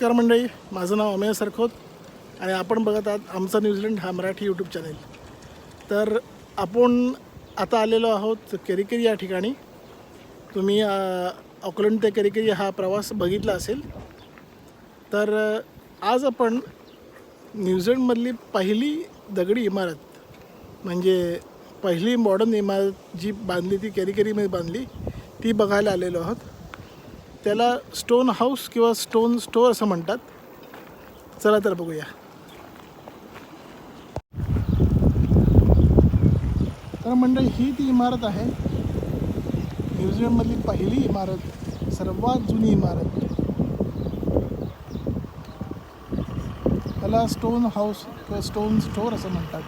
नमस्कार मंडळी माझं नाव अमेय सरखोत आणि आपण बघत आहात आमचा न्यूझीलंड हा मराठी यूट्यूब चॅनेल तर आपण आता आलेलो आहोत केरिकेरी या ठिकाणी. तुम्ही ऑकलंड ते केरिकेरी हा प्रवास बघितला असेल. तर आज आपण न्यूझीलंडमधली पहिली दगडी इमारत म्हणजे पहिली मॉडर्न इमारत जी बांधली ती केरिकेरीमध्ये बांधली ती बघायला आलेलो आहोत. त्याला स्टोन हाऊस किंवा स्टोन स्टोअर असं म्हणतात. चला तर बघूया. तर मंडळी, ही ती इमारत आहे. न्यूझीलंडमधली पहिली इमारत, सर्वात जुनी इमारत. त्याला स्टोन हाऊस किंवा स्टोन स्टोअर असं म्हणतात.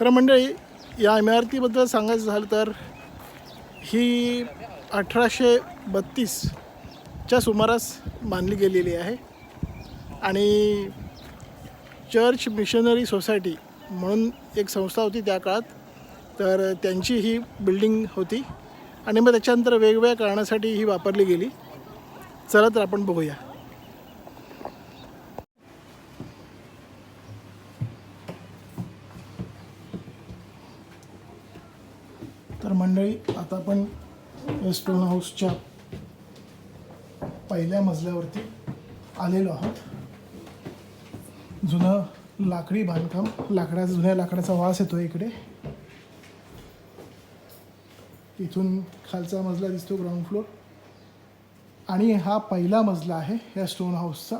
तर मंडळी म्हणजे या इमारतीबद्दल सांगायचं झालं तर ही अठराशे बत्तीसच्या सुमारास बांधली गेलेली आहे. आणि चर्च मिशनरी सोसायटी म्हणून एक संस्था होती त्या काळात. तर त्यांची ही बिल्डिंग होती. आणि मग त्याच्यानंतर वेगवेगळ्या कारणासाठी ही वापरली गेली. चला तर आपण बघूया. तर मंडळी आता आपण या स्टोन हाऊसच्या पहिल्या मजल्यावरती आलेलो आहोत. जुनं लाकडी बांधकाम लाकडा जुन्या लाकडाचा वास येतो इकडे. इथून खालचा मजला दिसतो ग्राउंड फ्लोर आणि हा पहिला मजला आहे या स्टोन हाऊसचा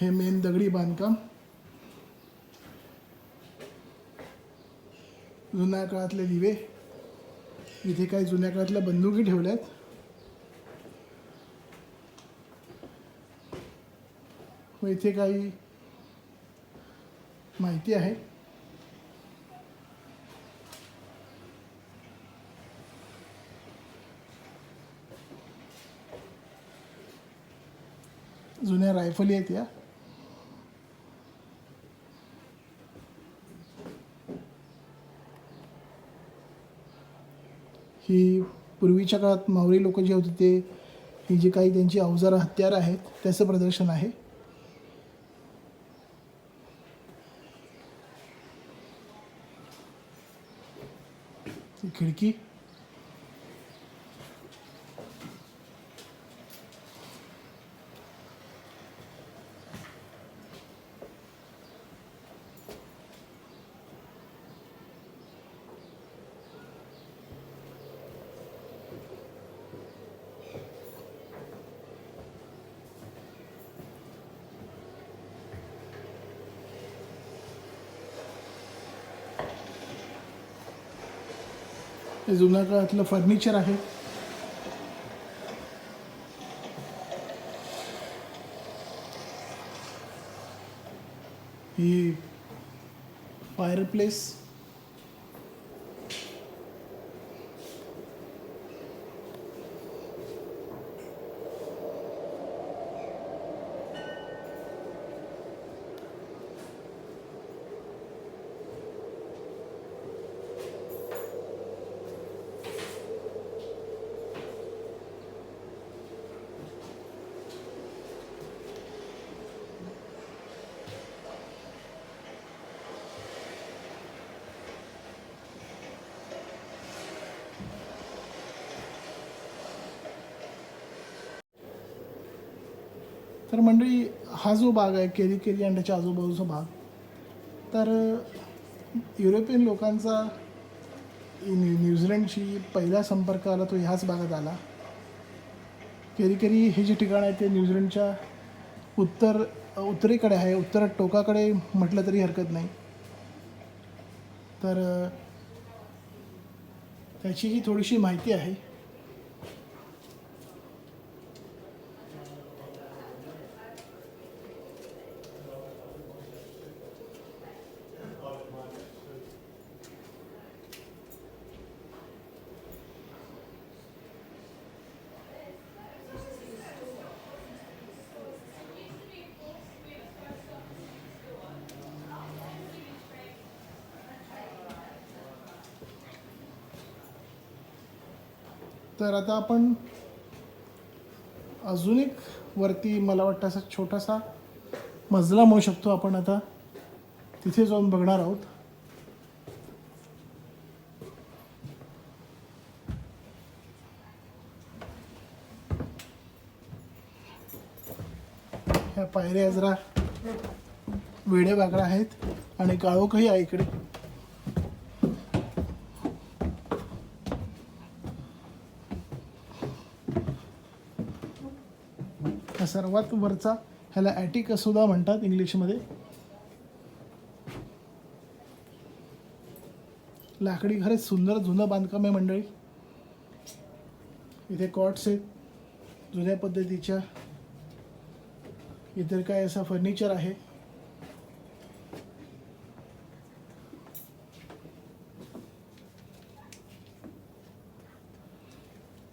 हे मेन दगडी बांधकाम. जुन्या काळातले दिवे इथे काही जुन्या काळातल्या बंदुकी ठेवल्या आहेत व इथे काही माहिती आहे. जुन्या रायफली आहेत या. की पूर्वीच्या काळात मावळी लोक जे होते ते ही काही त्यांची अवजारं हत्यारं आहेत त्याचं प्रदर्शन आहे. खिडकी हे जुन्या काळातलं फर्निचर आहे. ही फायर तर मंडळी हा जो भाग आहे केरी केरी आणि त्याच्या आजूबाजूचा भाग तर युरोपियन लोकांचा न्यू न्यूझीलंडशी पहिला संपर्क आला तो ह्याच भागात आला. केरी केरी हे जे ठिकाण आहे ते न्यूझीलंडच्या उत्तर उत्तरेकडे आहे. उत्तर टोकाकडे म्हटलं तरी हरकत नाही. तर त्याची ही थोडीशी माहिती आहे. तर आता आपण अजून एक वरती मला वाटतं असा छोटासा मजला म्हणू शकतो आपण आता. तिथे जाऊन बघणार आहोत. ह्या पायऱ्या जरा वेड्या वागड्या आहेत आणि काळोखही आहे इकडे. सर्वात वरचा ह्याला ॲटिक सुद्धा म्हणतात इंग्लिशमध्ये. लाकडी खरेच सुंदर जुनं बांधकाम आहे मंडळी. इथे कॉट्स आहेत जुन्या पद्धतीच्या. इतर काय असा फर्निचर आहे.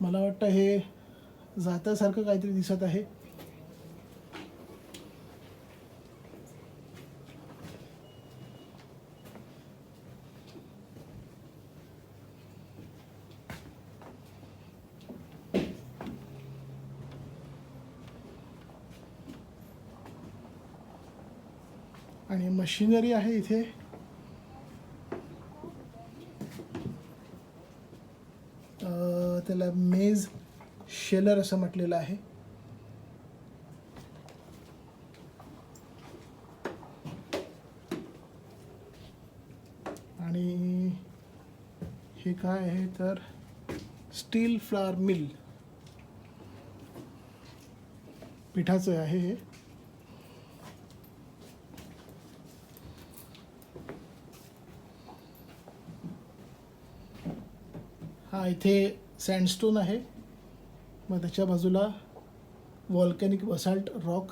मला वाटतं हे जात्यासारखं काहीतरी दिसत आहे. आणि मशिनरी आहे इथे. त्याला मेज शेलर असं म्हटलेलं आहे. आणि हे काय आहे तर स्टील फ्लावर मिल. पिठाचं आहे हे. हा इथे सँडस्टोन आहे. मग त्याच्या बाजूला वॉल्कॅनिक बसाल्ट रॉक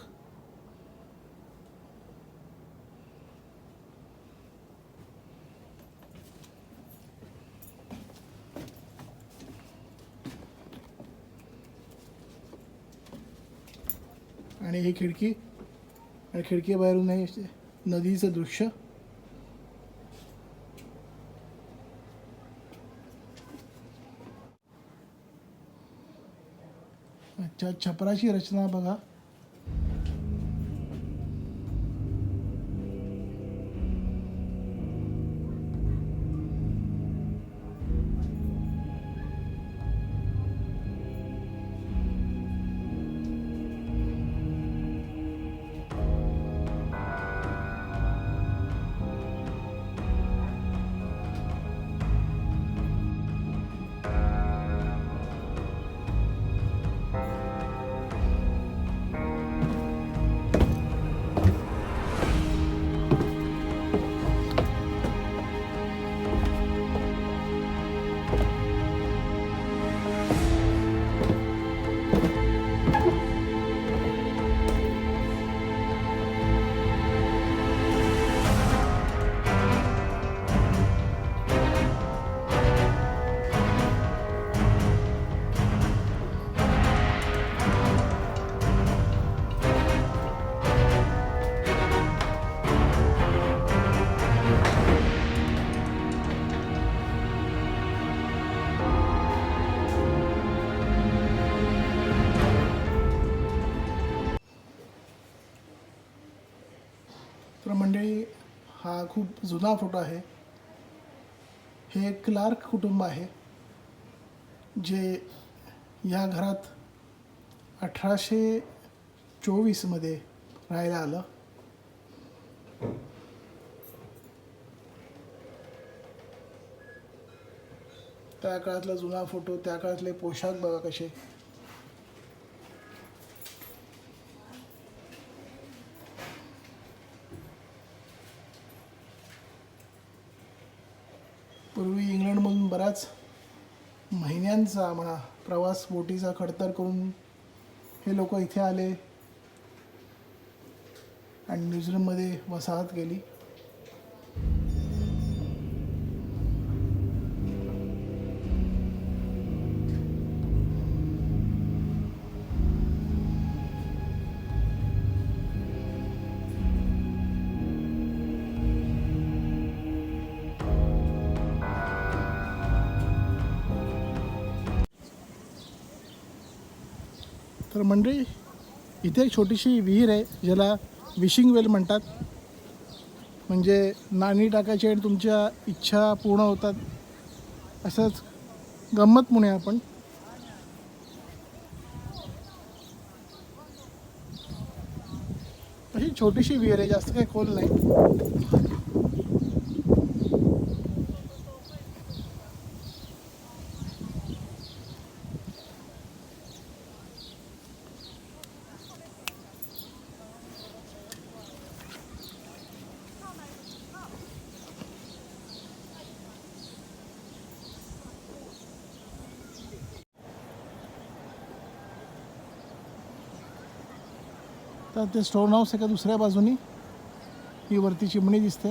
आणि ही खिडकी आणि खिडकी बाहेरून आहे नदीचं दृश्य. छपराची रचना बघा. हा खूप जुना फोटो आहे. हे क्लार्क कुटुंब आहे जे या घरात अठराशे चोवीसमध्ये राहायला आलं. त्या काळातला जुना फोटो त्या काळातले पोशाख बघा कसे. पूर्वी इंग्लंडमधून बऱ्याच महिन्यांचा म्हणा प्रवास बोटीचा खडतर करून हे लोक इथे आले. आणि न्यूझीलंडमध्ये वसाहत केली तर मंडळी इथे एक छोटीशी विहीर आहे ज्याला विशिंग वेल म्हणतात. म्हणजे नाणी टाकायची आणि तुमच्या इच्छा पूर्ण होतात. असंच गंमत म्हणूया आपण. अशी छोटीशी विहीर आहे जास्त काही खोल नाही. तर ते स्टोन हाऊस एका दुसऱ्या बाजूनी. ही वरती चिमणी दिसते.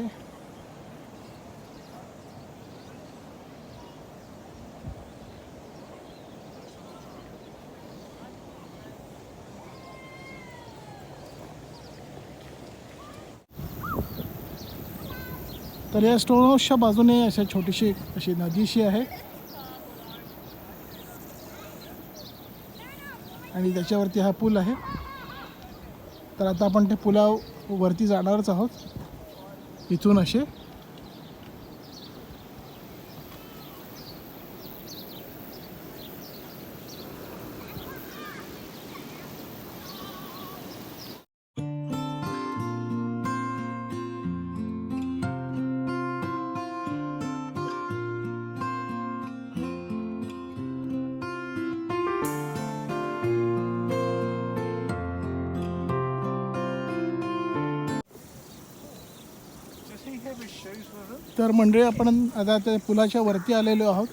तर या स्टोन हाऊसच्या बाजूने अशा छोटीशी अशी नदीशी आहे. आणि त्याच्यावरती हा पूल आहे. तर आता आपण ते पुलावरती जाणारच आहोत. इथून असे. तर मंडळी आपण आता त्या पुलाच्या वरती आलेलो आहोत.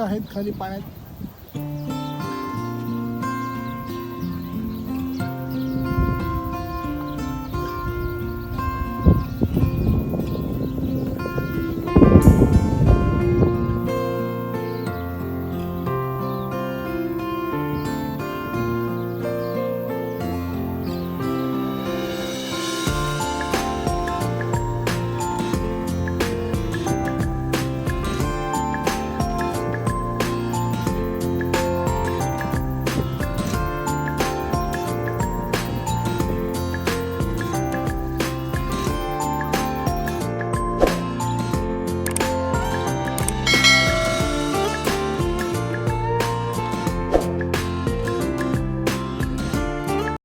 आहेत खाली पाण्यात.